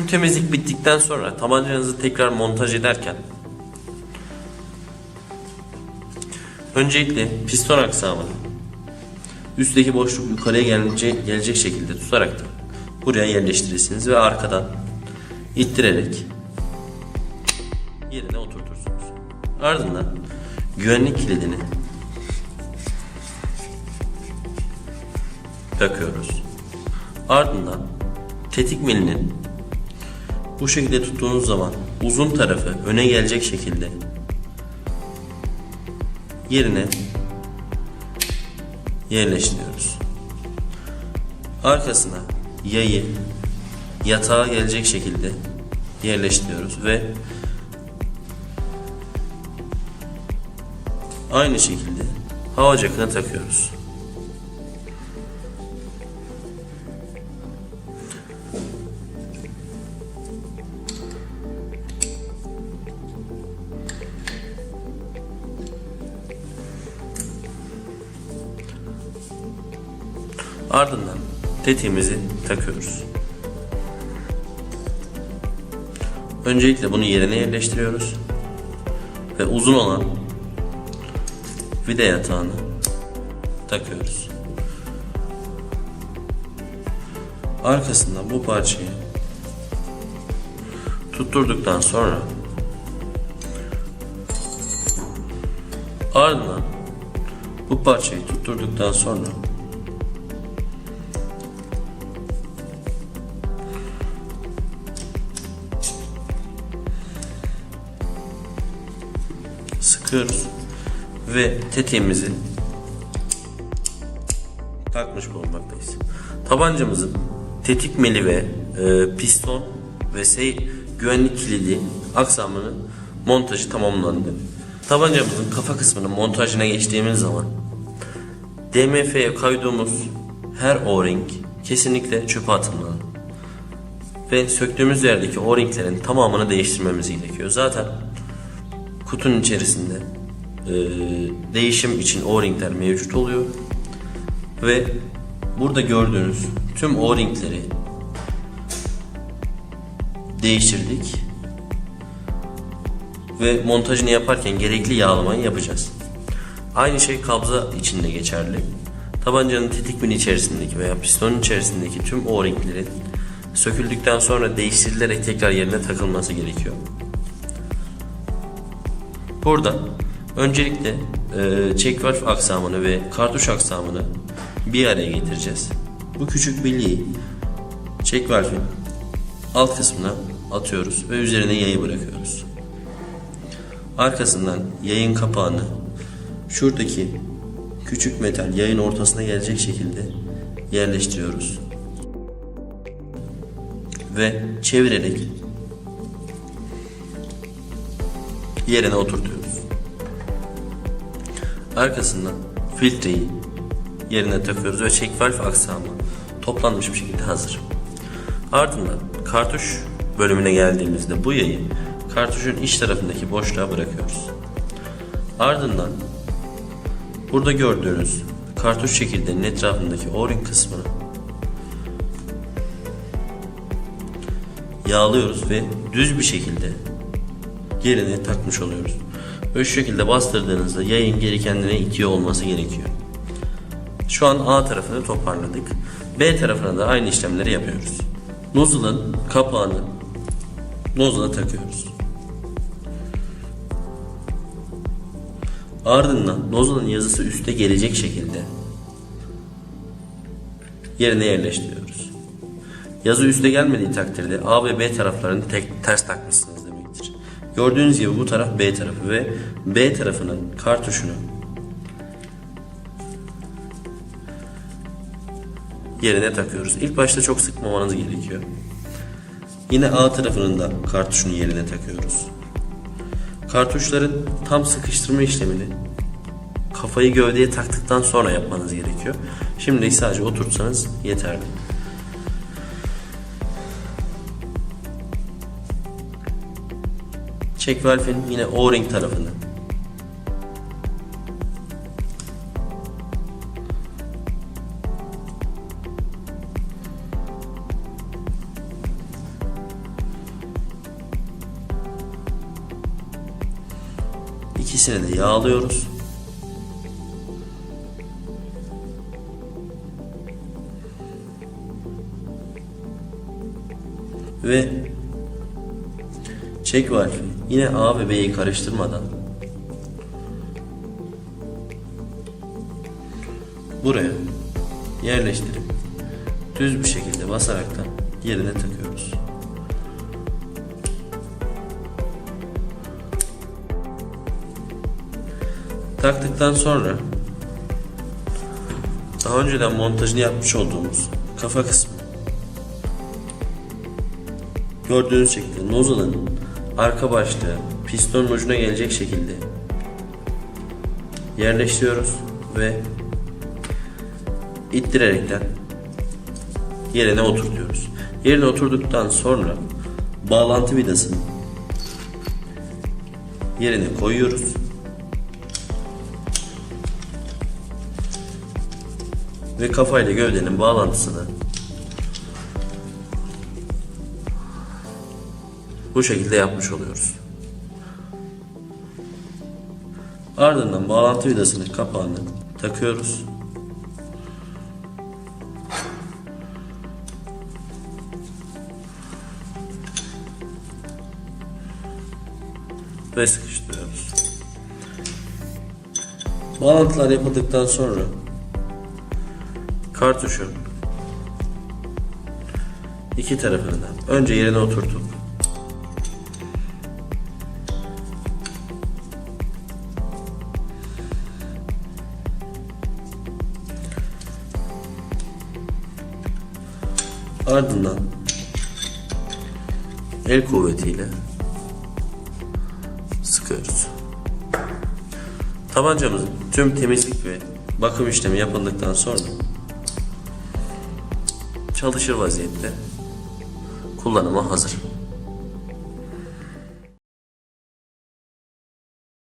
Tüm temizlik bittikten sonra tabancanızı tekrar montaj ederken öncelikle piston aksamını üstteki boşluk yukarıya gelecek, gelecek şekilde tutarak da buraya yerleştirirsiniz ve arkadan ittirerek yerine oturtursunuz. Ardından güvenlik kilidini takıyoruz. Ardından tetik milinin bu şekilde tuttuğunuz zaman uzun tarafı öne gelecek şekilde yerine yerleştiriyoruz. Arkasına yayı yatağa gelecek şekilde yerleştiriyoruz ve aynı şekilde hava jakını takıyoruz. Ardından tetiğimizi takıyoruz. Öncelikle bunu yerine yerleştiriyoruz. Ve uzun olan vida yatağını takıyoruz. Arkasından bu parçayı tutturduktan sonra ardından bu parçayı tutturduktan sonra sıkıyoruz ve tetiğimizi takmış bulunmaktayız. Tabancamızın tetik meli ve e, piston ve sey güvenlik kilidi aksamının montajı tamamlandı. Tabancamızın kafa kısmının montajına geçtiğimiz zaman DMF'ye kaydığımız her o-ring kesinlikle çöpe atılmalı. Ve söktüğümüz yerdeki o-ringlerin tamamını değiştirmemiz gerekiyor. Zaten kutunun içerisinde e, değişim için o-ringler mevcut oluyor ve burada gördüğünüz tüm o-ringleri değiştirdik ve montajını yaparken gerekli yağlamayı yapacağız. Aynı şey kabza için de geçerli. Tabancanın tetik mini içerisindeki veya pistonun içerisindeki tüm o-ringlerin söküldükten sonra değiştirilerek tekrar yerine takılması gerekiyor. Burada öncelikle e, check valve aksamını ve kartuş aksamını bir araya getireceğiz. Bu küçük bilyeyi check valve'in alt kısmına atıyoruz ve üzerine yayı bırakıyoruz. Arkasından yayın kapağını şuradaki küçük metal yayın ortasına gelecek şekilde yerleştiriyoruz. Ve çevirerek yerine oturtuyoruz. Arkasından filtreyi yerine takıyoruz ve check valve aksamı toplanmış bir şekilde hazır. Ardından kartuş bölümüne geldiğimizde bu yayı kartuşun iç tarafındaki boşluğa bırakıyoruz. Ardından burada gördüğünüz kartuş çekirdeğinin etrafındaki o-ring kısmını yağlıyoruz ve düz bir şekilde yerine takmış oluyoruz. Böyle şu şekilde bastırdığınızda yayın geri kendine itiyor olması gerekiyor. Şu an A tarafını toparladık. B tarafına da aynı işlemleri yapıyoruz. Nozzle'ın kapağını nozzle'a takıyoruz. Ardından nozzle'ın yazısı üste gelecek şekilde yerine yerleştiriyoruz. Yazı üste gelmediği takdirde A ve B taraflarını tek ters takmışsınız. Gördüğünüz gibi bu taraf B tarafı ve B tarafının kartuşunu yerine takıyoruz. İlk başta çok sıkmamanız gerekiyor. Yine A tarafının da kartuşunu yerine takıyoruz. Kartuşların tam sıkıştırma işlemini kafayı gövdeye taktıktan sonra yapmanız gerekiyor. Şimdi sadece oturtsanız yeterli. Check valve'in yine O-ring tarafını. İkisini de yağlıyoruz. Ve çek valfi yine A ve B'yi karıştırmadan buraya yerleştirip düz bir şekilde basaraktan yerine takıyoruz. Taktıktan sonra daha önceden montajını yapmış olduğumuz kafa kısmı gördüğünüz şekilde nozzle'ın arka başlığı pistonun ucuna gelecek şekilde yerleştiriyoruz ve ittirerekten yerine oturtuyoruz. Yerine oturduktan sonra bağlantı vidasını yerine koyuyoruz. Ve kafayla gövdenin bağlantısını bu şekilde yapmış oluyoruz. Ardından bağlantı vidasının kapağını takıyoruz. Ve sıkıştırıyoruz. Bağlantılar yapıldıktan sonra kartuşun iki tarafını da önce yerine oturtup ardından el kuvvetiyle sıkıyoruz. Tabancamızın tüm temizlik ve bakım işlemi yapıldıktan sonra çalışır vaziyette kullanıma hazır.